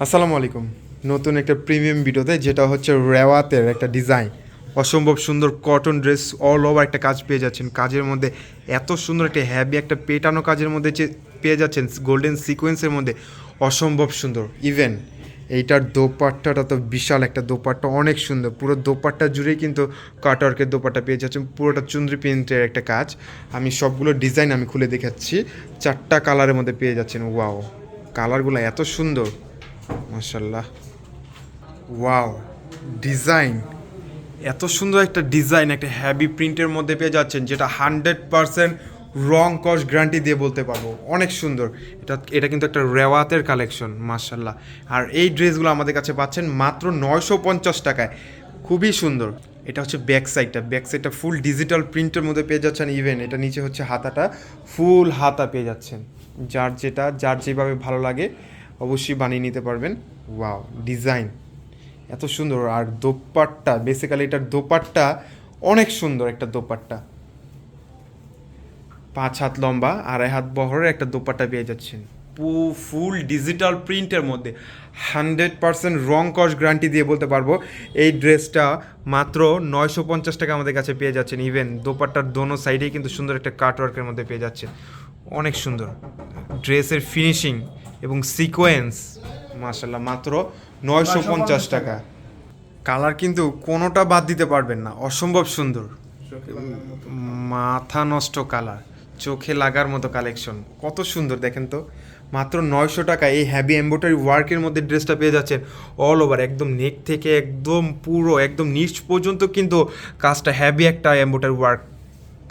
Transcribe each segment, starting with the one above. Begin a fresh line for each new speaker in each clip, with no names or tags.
আসসালামু আলাইকুম। নতুন একটা প্রিমিয়াম ভিডিওতে, যেটা হচ্ছে রেওয়াতের একটা ডিজাইন। অসম্ভব সুন্দর কটন ড্রেস অল ওভার একটা কাজ পেয়ে যাচ্ছেন। কাজের মধ্যে এত সুন্দর একটা হ্যাভি একটা পেটানো কাজের মধ্যে যে পেয়ে যাচ্ছেন গোল্ডেন সিকোয়েন্সের মধ্যে। অসম্ভব সুন্দর। ইভেন এইটার দোপাট্টাটা তো বিশাল একটা দোপাট্টা, অনেক সুন্দর। পুরো দোপাট্টা জুড়েই কিন্তু কাটওয়ার্কের দোপাট্টা পেয়ে যাচ্ছেন। পুরোটা চুন্দ্রি প্রিন্টের একটা কাজ। আমি সবগুলো ডিজাইন আমি খুলে দেখাচ্ছি। চারটা কালারের মধ্যে পেয়ে যাচ্ছেন। ওয়াও কালারগুলো এত সুন্দর। মাশাল্লাহ ওয়াও, ডিজাইন। এত সুন্দর একটা ডিজাইন, একটা হ্যাভি প্রিন্টের মধ্যে পেয়ে যাচ্ছেন, যেটা হান্ড্রেড পারসেন্ট রং কস গ্যারান্টি দিয়ে বলতে পারব। অনেক সুন্দর। এটা এটা কিন্তু একটা রেওয়াতের কালেকশন মার্শাল্লাহ আর এই ড্রেসগুলো আমাদের কাছে পাচ্ছেন মাত্র নয়শো পঞ্চাশ টাকায়। খুবই সুন্দর। এটা হচ্ছে ব্যাক সাইডটা ব্যাক সাইডটা ফুল ডিজিটাল প্রিন্টের মধ্যে পেয়ে যাচ্ছেন ইভেন এটা নিচে হচ্ছে হাতাটা ফুল হাতা পেয়ে যাচ্ছেন। যার যেটা, যার যেভাবে ভালো লাগে। অবশ্যই বানিয়ে নিতে পারবেন। Wow, design. এত সুন্দর। আর দোপাট্টা বেসিক্যালি এটার দোপাট্টা অনেক সুন্দর একটা দোপাট্টা। পাঁচ হাত লম্বা, আড়াই হাত বহরের একটা দোপাট্টা পেয়ে যাচ্ছেন। পু, ফুল ডিজিটাল প্রিন্টের মধ্যে। হান্ড্রেড পার্সেন্ট রং কস গ্যারান্টি দিয়ে বলতে পারব, এই ড্রেসটা মাত্র নয়শো পঞ্চাশ টাকা আমাদের কাছে পেয়ে যাচ্ছেন। ইভেন দোপাট্টার দোনো সাইডেই কিন্তু সুন্দর একটা কাটওয়ার্কের মধ্যে পেয়ে যাচ্ছে অনেক সুন্দর। ড্রেসের ফিনিশিং এবং সিকোয়েন্স মাশাল্লাহ মাত্র নয়শো পঞ্চাশ টাকা। কালার কিন্তু কোনোটা বাদ দিতে পারবেন না অসম্ভব সুন্দর। মাথা নষ্ট কালার চোখে লাগার মতো কালেকশন কত সুন্দর দেখেন তো। মাত্র নয়শো টাকা এই হ্যাভি এম্বোটারি ওয়ার্কের মধ্যে ড্রেসটা পেয়ে যাচ্ছেন অল ওভার একদম নেক থেকে একদম পুরো একদম নিচ পর্যন্ত কিন্তু কাজটা হ্যাভি একটা এম্বোটারি ওয়ার্ক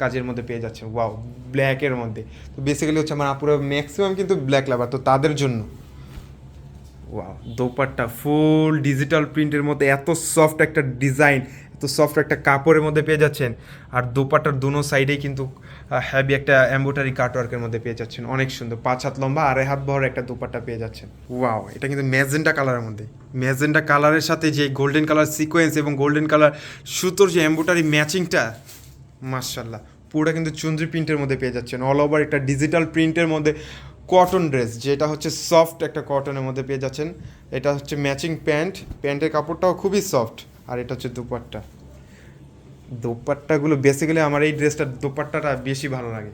কাজের মধ্যে পেয়ে যাচ্ছে। ওয়াও ব্ল্যাকের মধ্যে। তো বেসিক্যালি হচ্ছে আমার পুরো ম্যাক্সিমাম কিন্তু ব্ল্যাক লাভার তো তাদের জন্য। ওয়াও দোপাট্টা ফুল ডিজিটাল প্রিন্টের মধ্যে এত সফট একটা ডিজাইন এত সফট একটা কাপড়ের মধ্যে পেয়ে যাচ্ছেন। আর দোপাট্টার দুনো সাইডেই কিন্তু হ্যাভি একটা এম্বোটারি কাটওয়ার্কের মধ্যে পেয়ে যাচ্ছেন। অনেক সুন্দর। পাঁচ হাত লম্বা, আড়াই হাত বহর একটা দোপাট্টা পেয়ে যাচ্ছেন। ওয়াও এটা কিন্তু ম্যাজেন্টা কালারের মধ্যে। ম্যাজেন্টা কালারের সাথে যে গোল্ডেন কালার সিকোয়েন্স এবং গোল্ডেন কালার সুতোর যে এম্বোটারি ম্যাচিংটা মার্শাল্লাহ পুরোটা কিন্তু চুন্দ্রি প্রিন্টের মধ্যে পেয়ে যাচ্ছেন। অল ওভার একটা ডিজিটাল প্রিন্টের মধ্যে কটন ড্রেস যেটা হচ্ছে সফট একটা কটনের মধ্যে পেয়ে যাচ্ছেন। এটা হচ্ছে ম্যাচিং প্যান্ট প্যান্টের কাপড়টাও খুবই সফট আর এটা হচ্ছে দুপাট্টা। দোপাট্টাগুলো বেসিক্যালি আমার এই ড্রেসটার দোপাট্টাটা বেশি ভালো লাগে।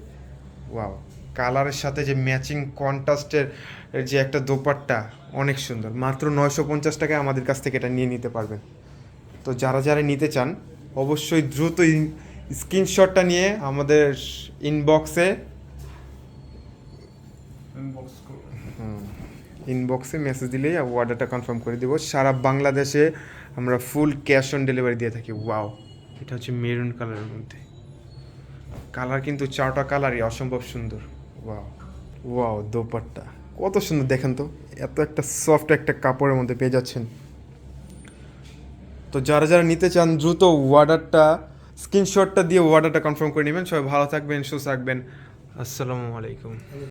ওয়াও কালারের সাথে যে ম্যাচিং কন্ট্রাস্টের যে একটা দোপাট্টা, অনেক সুন্দর। মাত্র নয়শো পঞ্চাশ টাকায় আমাদের কাছ থেকে এটা নিয়ে নিতে পারবেন। তো যারা যারা নিতে চান, অবশ্যই দ্রুত স্ক্রিনশটটা নিয়ে আমাদের ইনবক্সে ইনবক্সে মেসেজ দিলেই অর্ডারটা কনফার্ম করে দেবো। সারা বাংলাদেশে আমরা ফুল ক্যাশ অন ডেলিভারি দিয়ে থাকি। ওয়াও এটা হচ্ছে মেরুন কালারের মধ্যে। কালার কিন্তু চারটা কালারই অসম্ভব সুন্দর। Wow wow dupatta. কত সুন্দর দেখেন তো। এত একটা সফট একটা কাপড়ের মধ্যে পেয়ে যাচ্ছেন। তো যারা যারা নিতে চান দ্রুত অর্ডারটা স্ক্রিনশটটা দিয়ে অর্ডারটা কনফার্ম করে নেবেন। সবাই ভালো থাকবেন সুস্থ থাকবেন। আসসালামু আলাইকুম।